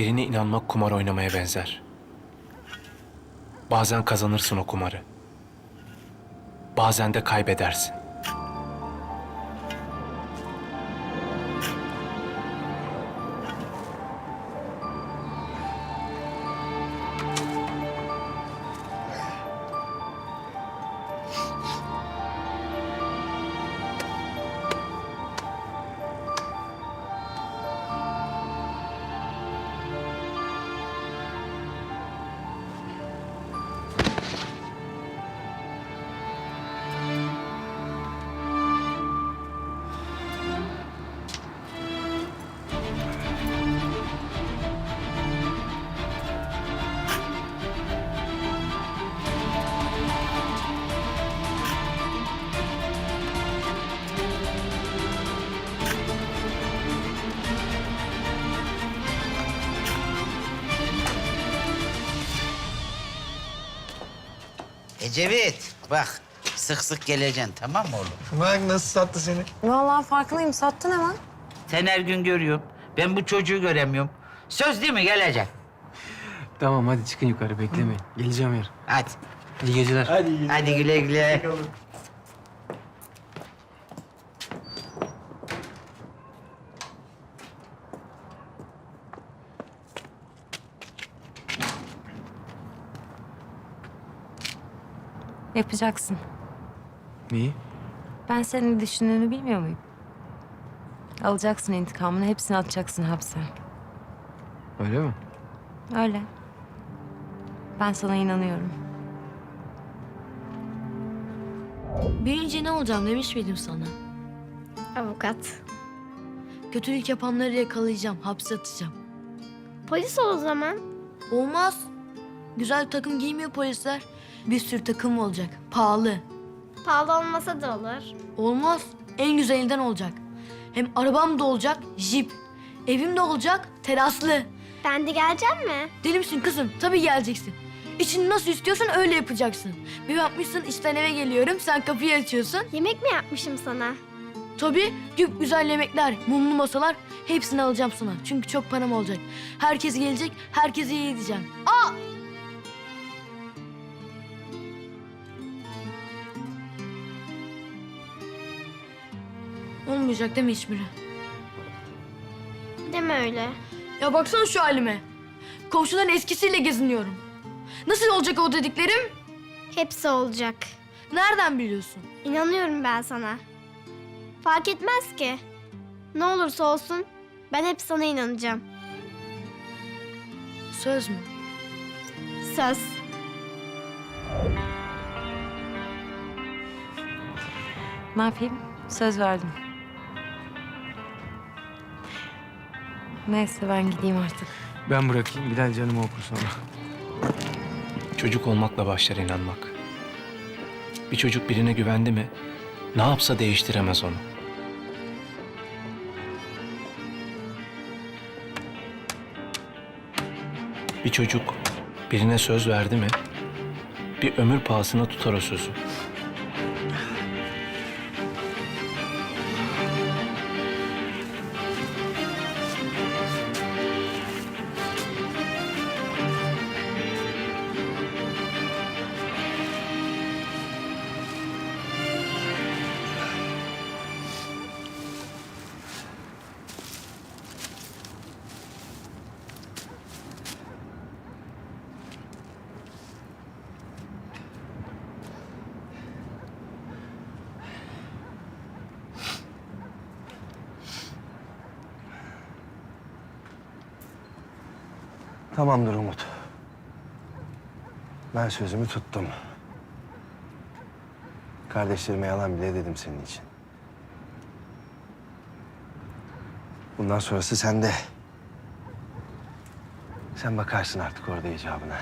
Birine inanmak kumar oynamaya benzer. Bazen kazanırsın o kumarı. Bazen de kaybedersin. Ecevit bak sık sık geleceksin tamam mı oğlum? Bak nasıl sattı seni. Vallahi farkındayım. Sattın hemen. Sen her gün görüyorum. Ben bu çocuğu göremiyorum. Söz değil mi gelecek? Tamam hadi çıkın yukarı beklemeyin. Geleceğim yarın. Hadi. İyi geceler. Hadi Hadi güle güle. Yapacaksın. Neyi? Ben senin ne düşündüğünü bilmiyor muyum? Alacaksın intikamını, hepsini atacaksın hapse. Öyle mi? Öyle. Ben sana inanıyorum. Büyüyünce ne olacağım demiş miydim sana? Avukat. Kötülük yapanları yakalayacağım, hapse atacağım. Polis ol o zaman. Olmaz. Güzel takım giymiyor polisler. Bir sürü takım olacak, pahalı. Pahalı olmasa da olur. Olmaz. En güzelinden olacak. Hem arabam da olacak, jip. Evim de olacak, teraslı. Ben de geleceğim mi? Deli misin kızım? Tabii geleceksin. İçini nasıl istiyorsan öyle yapacaksın. Bir bakmışsın işten eve geliyorum, sen kapıyı açıyorsun. Yemek mi yapmışım sana? Tabii güp güzel yemekler, mumlu masalar hepsini alacağım sana. Çünkü çok param olacak. Herkes gelecek, herkese iyi edeceğim. Aa! Olmayacak değil mi hiçbiri? Deme öyle. Ya baksana şu halime. Komşuların eskisiyle geziniyorum. Nasıl olacak o dediklerim? Hepsi olacak. Nereden biliyorsun? İnanıyorum ben sana. Fark etmez ki. Ne olursa olsun ben hep sana inanacağım. Söz mü? Söz. Ne yapayım? Söz verdim. Neyse ben gideyim artık. Ben bırakayım. Bilal canımı okur sonra. Çocuk olmakla başlar inanmak. Bir çocuk birine güvendi mi ne yapsa değiştiremez onu. Bir çocuk birine söz verdi mi bir ömür pahasına tutar o sözü. Tamamdır Umut. Ben sözümü tuttum. Kardeşlerime yalan bile dedim senin için. Bundan sonrası sende. Sen bakarsın artık orada icabına.